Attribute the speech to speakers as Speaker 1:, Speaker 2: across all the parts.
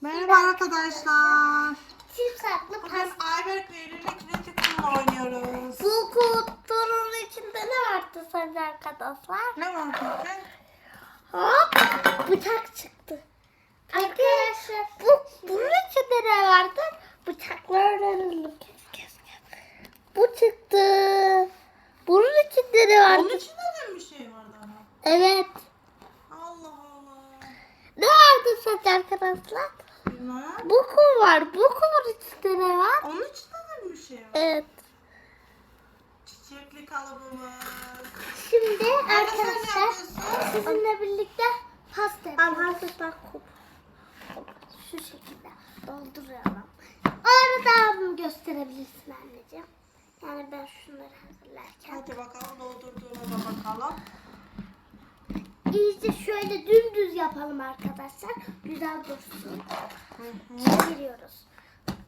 Speaker 1: Merhaba arkadaşlar.
Speaker 2: Çift saklı
Speaker 1: Bugün
Speaker 2: pasta.
Speaker 1: Ayberk ve Eylül'le kinetik kumla oynuyoruz.
Speaker 2: Bu kutunun içinde ne vardı sence arkadaşlar?
Speaker 1: Ne var peki?
Speaker 2: Hop bıçak çıktı. Arkadaşlar bu bunun içinde ne vardı? Bıçakları öğrenelim. Kes kes kes. Bu çıktı. Bunun içinde ne
Speaker 1: Onun
Speaker 2: vardı?
Speaker 1: içinde de bir şey vardı ama.
Speaker 2: Evet.
Speaker 1: Allah Allah.
Speaker 2: Ne vardı sence arkadaşlar?
Speaker 1: Bilmem.
Speaker 2: Bu kum var. Bu kumun içinde ne var?
Speaker 1: Onun içinde de bir şey var.
Speaker 2: Evet.
Speaker 1: Çiçekli kalıbımız.
Speaker 2: Şimdi arkadaşlar sizinle birlikte pasta yapacağız. Hazırdan kup. Şu şekilde dolduruyorum. O arada abim gösterebilirsin anneciğim. Yani ben şunları hazırlarken.
Speaker 1: Hadi bakalım doldurduğuna da bakalım.
Speaker 2: İyice şöyle dümdüz yapalım arkadaşlar. Güzel dursun. Çeviriyoruz.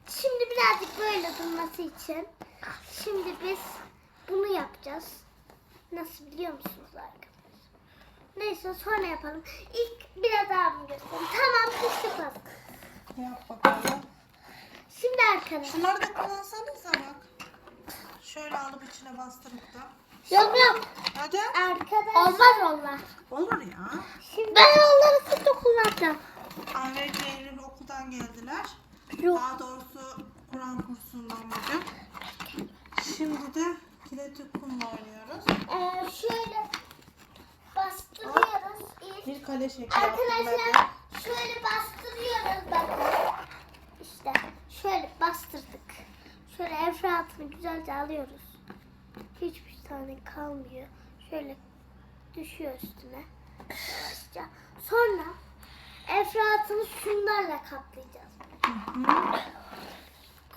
Speaker 2: Şimdi birazcık böyle durması için şimdi biz bunu yapacağız. Nasıl biliyor musunuz arkadaşlar? Neyse sonra yapalım. İlk biraz abim göstereyim. Tamam pişti pasta.
Speaker 1: Yap bakalım.
Speaker 2: Şimdi arkadaşlar.
Speaker 1: Şunları da kullansanıza bak. Şöyle alıp içine bastırıp da.
Speaker 2: Yok yok.
Speaker 1: Hadi.
Speaker 2: Arkadaşlar. Olmaz onlar.
Speaker 1: Olur ya.
Speaker 2: Şimdi ben onları sıkı kullanacağım.
Speaker 1: Ve Eylül okuldan geldiler.
Speaker 2: Yok.
Speaker 1: Daha doğrusu Kur'an kursundan bugün. Şimdi de kinetik kumla oynuyoruz.
Speaker 2: Ee, şöyle bastırıyoruz. İlk.
Speaker 1: Bir kale şekli.
Speaker 2: Arkadaşlar şöyle bastırıyoruz bakın. İşte şöyle bastırdık. Şöyle efratını güzelce alıyoruz. Hiçbir tane kalmıyor. Şöyle düşüyor üstüne. Yavaşça. Sonra efratını şunlarla kaplayacağız.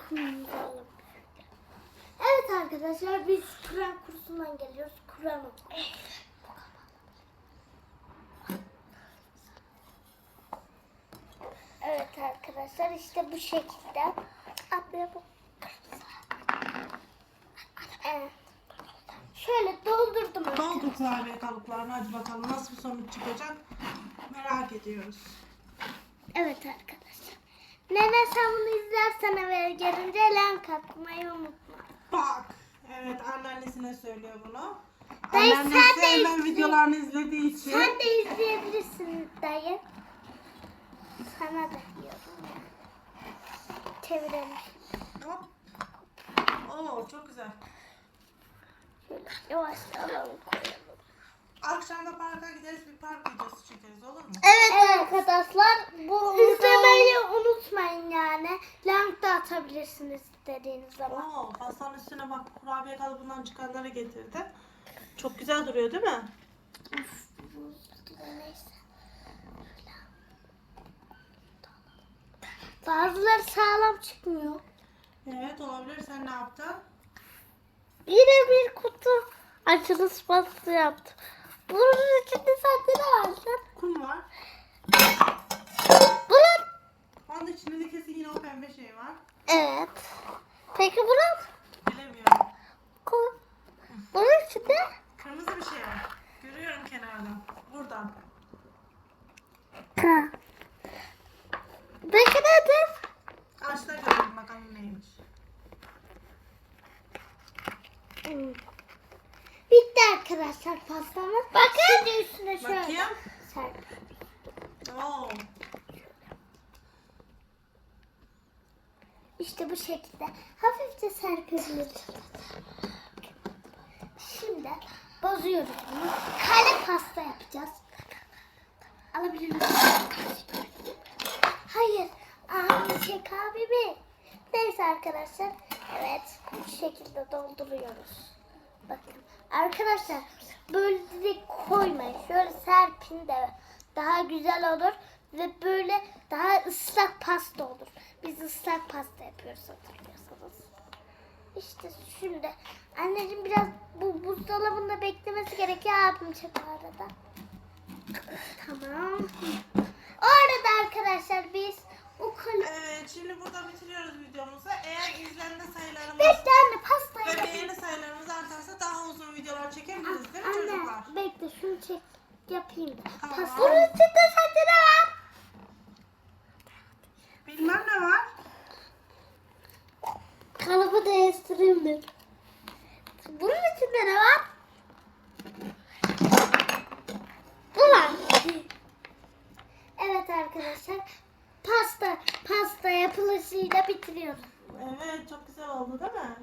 Speaker 2: Kumsalım. Evet arkadaşlar biz Kur'an kursundan geliyoruz. Kur'an. Evet arkadaşlar işte bu şekilde. Ablaya bu. Evet. Şöyle doldurdum.
Speaker 1: Dolduk Ayberk kalıplarını. Hadi bakalım nasıl bir sonuç çıkacak. Merak ediyoruz.
Speaker 2: Evet arkadaşlar. Nene sen bunu izlersen eve gelince like atmayı unutma.
Speaker 1: Bak. Evet anneannesine söylüyor bunu.
Speaker 2: Dayı,
Speaker 1: Anneannesi
Speaker 2: sen de
Speaker 1: hemen
Speaker 2: izle.
Speaker 1: videolarını izlediği için.
Speaker 2: Sen de izleyebilirsin dayı. Sana da diyorum. Çevirelim.
Speaker 1: Hop. Oo çok güzel.
Speaker 2: Şöyle yavaş alalım koyalım.
Speaker 1: Akşam da parka gideriz bir park videosu çekeriz olur mu?
Speaker 2: Evet, arkadaşlar bu izlemeyi unutmayın yani. Like da atabilirsiniz istediğiniz zaman.
Speaker 1: Oo, pastanın üstüne bak kurabiye kalıbından çıkanları getirdi. Çok güzel duruyor değil mi?
Speaker 2: Neyse. Bazıları sağlam çıkmıyor.
Speaker 1: Evet olabilir. Sen ne yaptın?
Speaker 2: Açılış pastası yaptım. Bunun içinde sende ne var lan?
Speaker 1: Kum var.
Speaker 2: Bunun?
Speaker 1: Onun içinde de kesin yine o pembe şey var.
Speaker 2: Evet. Peki bunun?
Speaker 1: Bilemiyorum.
Speaker 2: Ku- Bunun içinde?
Speaker 1: Kırmızı bir şey var. Görüyorum kenardan. Buradan.
Speaker 2: Ha. Peki nedir?
Speaker 1: Aç da görelim bakalım neymiş.
Speaker 2: Hmm. Arkadaşlar pastamız. Bakın. Şimdi üstüne şöyle.
Speaker 1: Bakayım.
Speaker 2: Serp.
Speaker 1: Oo.
Speaker 2: İşte bu şekilde hafifçe serpebiliriz. Şimdi bozuyoruz bunu. Kale pasta yapacağız. Alabilir miyim? Hayır. Abi çek abi? Neyse arkadaşlar. Evet. Bu şekilde dolduruyoruz. Bakın. Arkadaşlar böyle direkt koymayın. Şöyle serpin de daha güzel olur. Ve böyle daha ıslak pasta olur. Biz ıslak pasta yapıyoruz hatırlıyorsanız. İşte şimdi anneciğim biraz bu buzdolabında beklemesi gerekiyor. Abim çek arada. Tamam. O arada arkadaşlar biz o kale...
Speaker 1: Evet şimdi burada bitiriyoruz videomuzu. Eğer izlenme sayılarımız
Speaker 2: Bekle anne pasta
Speaker 1: ve beğeni sayılarımız
Speaker 2: bekle şunu çek yapayım da. Pasta. Bunun içinde sende ne var?
Speaker 1: Bilmem ne var.
Speaker 2: Kalıbı değiştireyim mi? Bunun içinde ne var? Bu var. Evet arkadaşlar. Pasta pasta yapılışıyla bitiriyoruz.
Speaker 1: Evet çok güzel oldu değil mi?